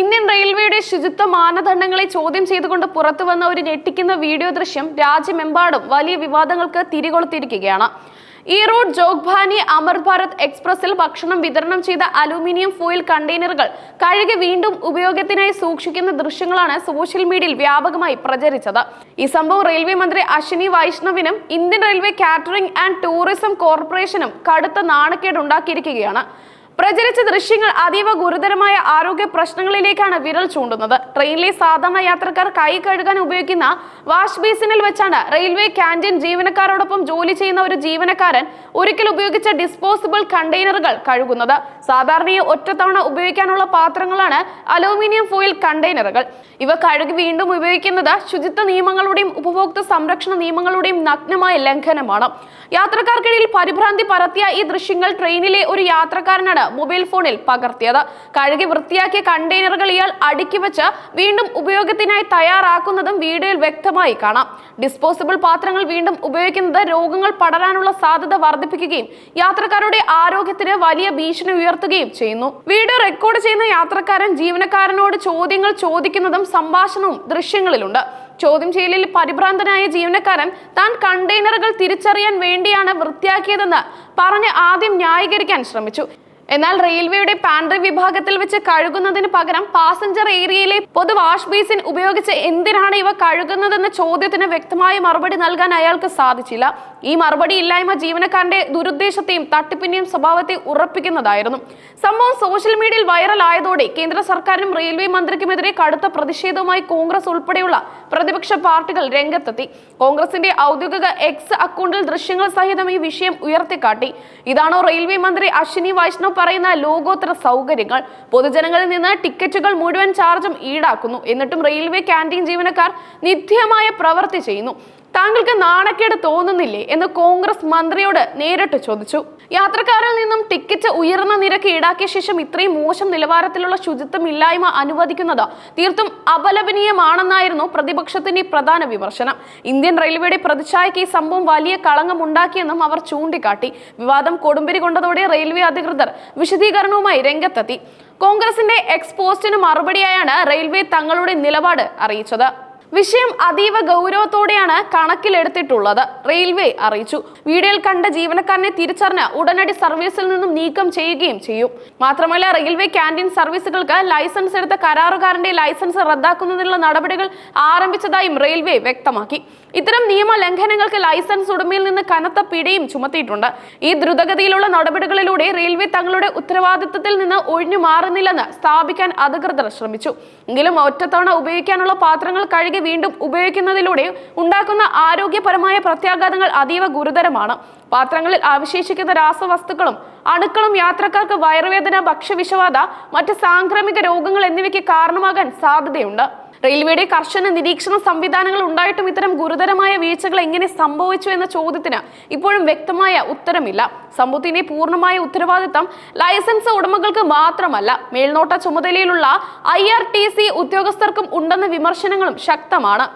Indian റെയിൽവേയുടെ ശുചിത്വ മാനദണ്ഡങ്ങളെ ചോദ്യം ചെയ്തുകൊണ്ട് പുറത്തുവന്ന ഒരു ഞെട്ടിക്കുന്ന വീഡിയോ ദൃശ്യം രാജ്യമെമ്പാടും വലിയ വിവാദങ്ങൾക്ക് തിരികൊളുത്തിയിരിക്കുകയാണ്. ഈറോഡ് ജോഗ്ഭാനി അമർ ഭാരത് എക്സ്പ്രസിൽ ഭക്ഷണം വിതരണം ചെയ്ത അലുമിനിയം ഫോയിൽ കണ്ടെയ്നറുകൾ കഴുകി വീണ്ടും ഉപയോഗത്തിനായി സൂക്ഷിക്കുന്ന ദൃശ്യങ്ങളാണ് സോഷ്യൽ മീഡിയയിൽ വ്യാപകമായി പ്രചരിച്ചത്. ഈ സംഭവം റെയിൽവേ മന്ത്രി Ashwini വൈഷ്ണവിനും Indian railway catering and tourism കോർപ്പറേഷനും കടുത്ത നാണക്കേട് നാണക്കേടുണ്ടാക്കിയിരിക്കുകയാണ്. പ്രചരിച്ച ദൃശ്യങ്ങൾ അതീവ ഗുരുതരമായ ആരോഗ്യ പ്രശ്നങ്ങളിലേക്കാണ് വിരൽ ചൂണ്ടുന്നത്. ട്രെയിനിലെ സാധാരണ യാത്രക്കാർ കൈ കഴുകാൻ ഉപയോഗിക്കുന്ന വാഷ് ബേസിനിൽ വെച്ചാണ് റെയിൽവേ ക്യാന്റീൻ ജീവനക്കാരോടൊപ്പം ജോലി ചെയ്യുന്ന ഒരു ജീവനക്കാരൻ ഒരിക്കൽ ഉപയോഗിച്ച ഡിസ്പോസിബിൾ കണ്ടെയ്നറുകൾ കഴുകുന്നത്. സാധാരണയായി ഒറ്റത്തവണ ഉപയോഗിക്കാനുള്ള പാത്രങ്ങളാണ് അലൂമിനിയം ഫോയിൽ കണ്ടെയ്നറുകൾ. ഇവ കഴുകി വീണ്ടും ഉപയോഗിക്കുന്നത് ശുചിത്വ നിയമങ്ങളുടെയും ഉപഭോക്തൃ സംരക്ഷണ നിയമങ്ങളുടെയും നഗ്നമായ ലംഘനമാണ്. യാത്രക്കാർക്കിടയിൽ പരിഭ്രാന്തി പരത്തിയ ഈ ദൃശ്യങ്ങൾ ട്രെയിനിലെ ഒരു യാത്രക്കാരനാണ് മൊബൈൽ ഫോണിൽ പകർത്തിയത്. കഴുകി വൃത്തിയാക്കിയ കണ്ടെയ്നറുകൾ ഇയാൾ അടുക്കി വെച്ച് വീണ്ടും ഉപയോഗത്തിനായി തയ്യാറാക്കുന്നതും വീഡിയോയിൽ വ്യക്തമായി കാണാം. ഡിസ്പോസിബിൾ പാത്രങ്ങൾ വീണ്ടും ഉപയോഗിക്കുന്നത് രോഗങ്ങൾ പടരാനുള്ള സാധ്യത വർദ്ധിപ്പിക്കുകയും യാത്രക്കാരുടെ ആരോഗ്യത്തിന് വലിയ ഭീഷണി ഉയർത്തുകയും ചെയ്യുന്നു. വീഡിയോ റെക്കോർഡ് ചെയ്യുന്ന യാത്രക്കാരൻ ജീവനക്കാരനോട് ചോദ്യങ്ങൾ ചോദിക്കുന്നതും സംഭാഷണവും ദൃശ്യങ്ങളിലുണ്ട്. ചോദ്യം ചെയ്യലിൽ പരിഭ്രാന്തനായ ജീവനക്കാരൻ താൻ കണ്ടെയ്നറുകൾ തിരിച്ചറിയാൻ വേണ്ടിയാണ് വൃത്തിയാക്കിയതെന്ന് പറഞ്ഞ് ആദ്യം ന്യായീകരിക്കാൻ ശ്രമിച്ചു. എന്നാൽ റെയിൽവേയുടെ പാൻട്രി വിഭാഗത്തിൽ വെച്ച് കഴുകുന്നതിന് പകരം പാസഞ്ചർ ഏരിയയിലെ പൊതു വാഷ് ബേസിൻ ഉപയോഗിച്ച് എന്തിനാണ് ഇവ കഴുകുന്നതെന്ന ചോദ്യത്തിന് വ്യക്തമായ മറുപടി നൽകാൻ അയാൾക്ക് സാധിച്ചില്ല. ഈ മറുപടി ഇല്ലായ്മ ജീവനക്കാരന്റെ ദുരുദ്ദേശത്തെയും തട്ടിപ്പിന്റെയും സ്വഭാവത്തെ ഉറപ്പിക്കുന്നതായിരുന്നു. സംഭവം സോഷ്യൽ മീഡിയയിൽ വൈറലായതോടെ കേന്ദ്ര സർക്കാരിനും റെയിൽവേ മന്ത്രിക്കുമെതിരെ കടുത്ത പ്രതിഷേധവുമായി കോൺഗ്രസ് ഉൾപ്പെടെയുള്ള പ്രതിപക്ഷ പാർട്ടികൾ രംഗത്തെത്തി. കോൺഗ്രസിന്റെ ഔദ്യോഗിക എക്സ് അക്കൗണ്ടിൽ ദൃശ്യങ്ങൾ സഹിതം ഈ വിഷയം ഉയർത്തിക്കാട്ടി. ഇതാണോ റെയിൽവേ മന്ത്രി അശ്വിനി വൈഷ്ണവ് പറയുന്ന ലോകോത്തര സൗകര്യങ്ങൾ? പൊതുജനങ്ങളിൽ നിന്ന് ടിക്കറ്റുകൾ മുഴുവൻ ചാർജും ഈടാക്കുന്നു. എന്നിട്ടും റെയിൽവേ ക്യാന്റീൻ ജീവനക്കാർ നിത്യമായ പ്രവൃത്തി ചെയ്യുന്നു. താങ്കൾക്ക് നാണക്കേട് തോന്നുന്നില്ലേ എന്ന് കോൺഗ്രസ് മന്ത്രിയോട് നേരിട്ട് ചോദിച്ചു. യാത്രക്കാരിൽ നിന്നും ടിക്കറ്റ് ഉയർന്ന നിരക്ക് ഈടാക്കിയ ശേഷം ഇത്രയും മോശം നിലവാരത്തിലുള്ള ശുചിത്വം ഇല്ലായ്മ അനുവദിക്കുന്നത് തീർത്തും അപലപനീയമാണെന്നായിരുന്നു പ്രതിപക്ഷത്തിന്റെ പ്രധാന വിമർശനം. ഇന്ത്യൻ റെയിൽവേയുടെ പ്രതിച്ഛായക്ക് ഈ സംഭവം വലിയ കളങ്കം ഉണ്ടാക്കിയെന്നും അവർ ചൂണ്ടിക്കാട്ടി. വിവാദം കൊടുമ്പിരി കൊണ്ടതോടെ റെയിൽവേ അധികൃതർ വിശദീകരണവുമായി രംഗത്തെത്തി. കോൺഗ്രസിന്റെ എക്സ്പോസ്റ്റിന് മറുപടിയായാണ് റെയിൽവേ തങ്ങളുടെ നിലപാട് അറിയിച്ചത്. വിഷയം അതീവ ഗൗരവത്തോടെയാണ് കണക്കിലെടുത്തിട്ടുള്ളത്. റെയിൽവേ അറിയിച്ചു. വീഡിയോയിൽ കണ്ട ജീവനക്കാരനെ തിരിച്ചറിഞ്ഞ് ഉടനടി സർവീസിൽ നിന്നും നീക്കം ചെയ്യുകയും ചെയ്യും. മാത്രമല്ല റെയിൽവേ ക്യാന്റീൻ സർവീസുകൾക്ക് ലൈസൻസ് എടുത്ത കരാറുകാരന്റെ ലൈസൻസ് റദ്ദാക്കുന്നതിനുള്ള നടപടികൾ ആരംഭിച്ചതായും റെയിൽവേ വ്യക്തമാക്കി. ഇത്തരം നിയമ ലംഘനങ്ങൾക്ക് ലൈസൻസ് ഉടമയിൽ നിന്ന് കനത്ത പിഴയും ചുമത്തിയിട്ടുണ്ട്. ഈ ദ്രുതഗതിയിലുള്ള നടപടികളിലൂടെ റെയിൽവേ തങ്ങളുടെ ഉത്തരവാദിത്തത്തിൽ നിന്ന് ഒഴിഞ്ഞു മാറുന്നില്ലെന്ന് സ്ഥാപിക്കാൻ അധികൃതർ ശ്രമിച്ചു. എങ്കിലും ഒറ്റത്തവണ ഉപയോഗിക്കാനുള്ള പാത്രങ്ങൾ കഴുകി വീണ്ടും ഉപയോഗിക്കുന്നതിലൂടെ ഉണ്ടാക്കുന്ന ആരോഗ്യപരമായ പ്രത്യാഘാതങ്ങൾ അതീവ ഗുരുതരമാണ്. പാത്രങ്ങളിൽ അവശേഷിക്കുന്ന രാസവസ്തുക്കളും അണുക്കളും യാത്രക്കാർക്ക് വയറുവേദന ഭക്ഷ്യവിഷബാധ മറ്റ് സാംക്രമിക രോഗങ്ങൾ എന്നിവയ്ക്ക് കാരണമാകാൻ സാധ്യതയുണ്ട്. റെയിൽവേയുടെ കർശന നിരീക്ഷണ സംവിധാനങ്ങൾ ഉണ്ടായിട്ടും ഇത്തരം ഗുരുതരമായ വീഴ്ചകൾ എങ്ങനെ സംഭവിച്ചു എന്ന ചോദ്യത്തിന് ഇപ്പോഴും വ്യക്തമായ ഉത്തരമില്ല. സംഭവത്തിന്റെ പൂർണമായ ഉത്തരവാദിത്തം ലൈസൻസ് ഉടമകൾക്ക് മാത്രമല്ല മേൽനോട്ട ചുമതലയിലുള്ള ഐ ഉദ്യോഗസ്ഥർക്കും ഉണ്ടെന്ന വിമർശനങ്ങളും ശക്തമാണ്.